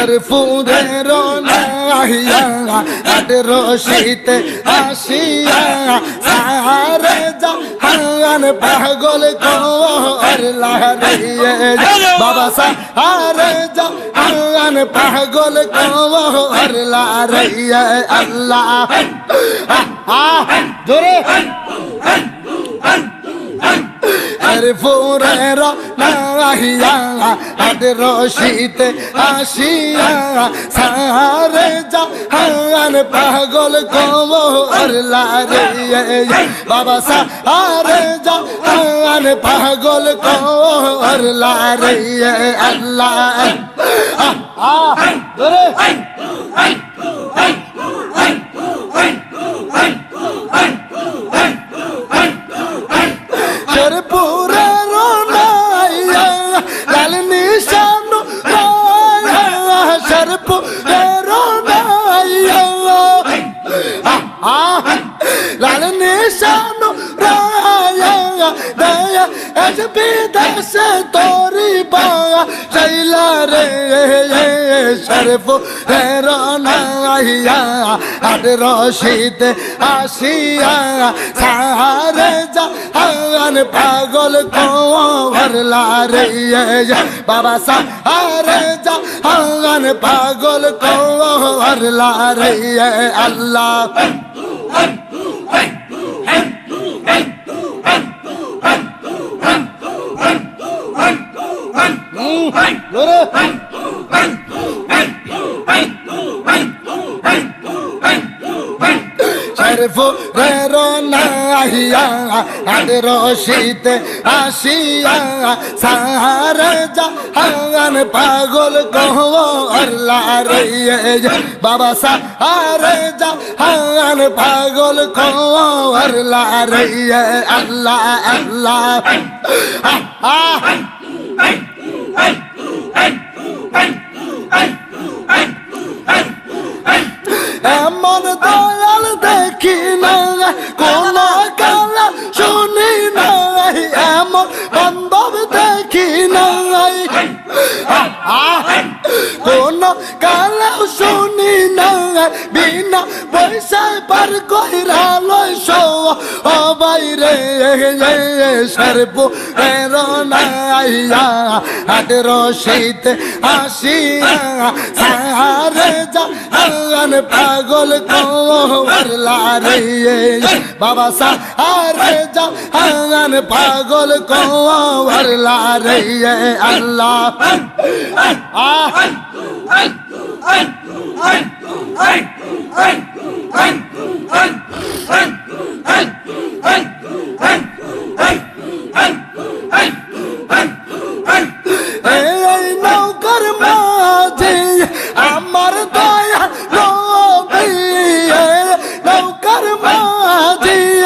শরফুরের নাহিয়া আট রশিতে আসিয়া সারে জাহান পাগল কর লারিয়ে বাবা সারে জাহান পাগল কর লারিয়ে আল্লাহ জোরে ফুরের নাহিয়া আট রশিতে আসিয়া সারে জাহান পাগল কবর লারে বাবা সারে জাহান পাগল কবর লারে আল্লাহ আহ ধরে নাইয়া এজ বিদেশে তোরি বায়া চাইলা রে শেরপুরের নাইয়া আট রশিতে আসিয়া সারে জাহান পাগল কোর লারে বাবা সারে জাহান পাগল কোর লারে আল্লাহ শরফ রেরো নাহিয়া আদ রশিতে আসিয়া সারে জাহান পাগল কহর লারে বাবা সারে জাহান পাগল কহর লারে আল্লাহ আল্লাহ। আহ আহ বিনা পয়সায় পার কইরা লয় সো ও বাইরে সরপু নাইয়া হাট রশিত আসিয়া সারে জাহান পাগল কোর লারে বাবা সারে জাহান পাগল কোর লারে আল্লাহ। আহ। এই নৌকার মাঝে اي لو كرماتي عمر ضايع نوبي لو كرماتي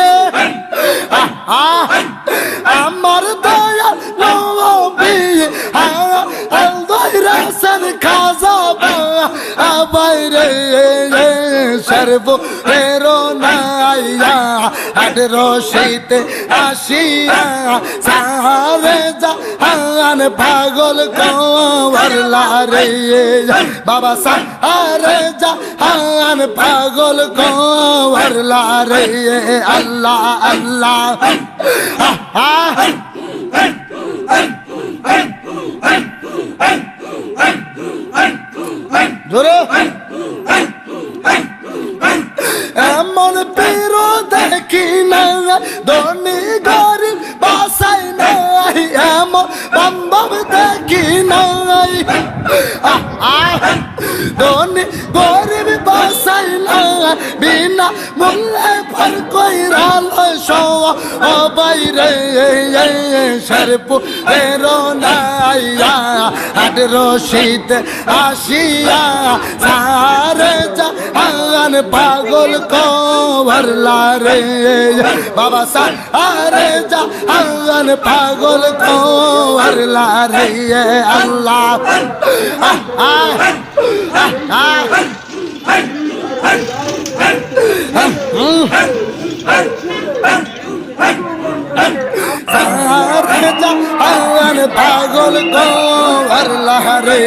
عمر ضايع نوبي الظهر احسن كذاب غير شرفه আট রশিতে আসিয়া সারে জাহান পাগল কওয়ার লারে বাবা সারে জাহান পাগল কওয়ার লারে আল্লাহ আল্লাহ। জোরে এমন পেরো দেখি না ধনী গরিব বাসাই নাই, এমন বান্ধব দেখি নাই। ধনী গরিব বাসাই নাই, বিনা মূল্যে ফল কইরা লয় সো ও বাইরে। সরপু এরো নাইয়া আট রশিদ আসিয়া জাহান পাগল কবর লারে বাবা সারে জাহান পাগল কবর লারে আল্লাহ আহ পাগল কবর লারে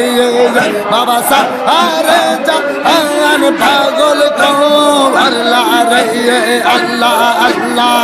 বাবা সাহারে জাহান পাগল কো আল্লাহ আল্লাহ। আল্লাহ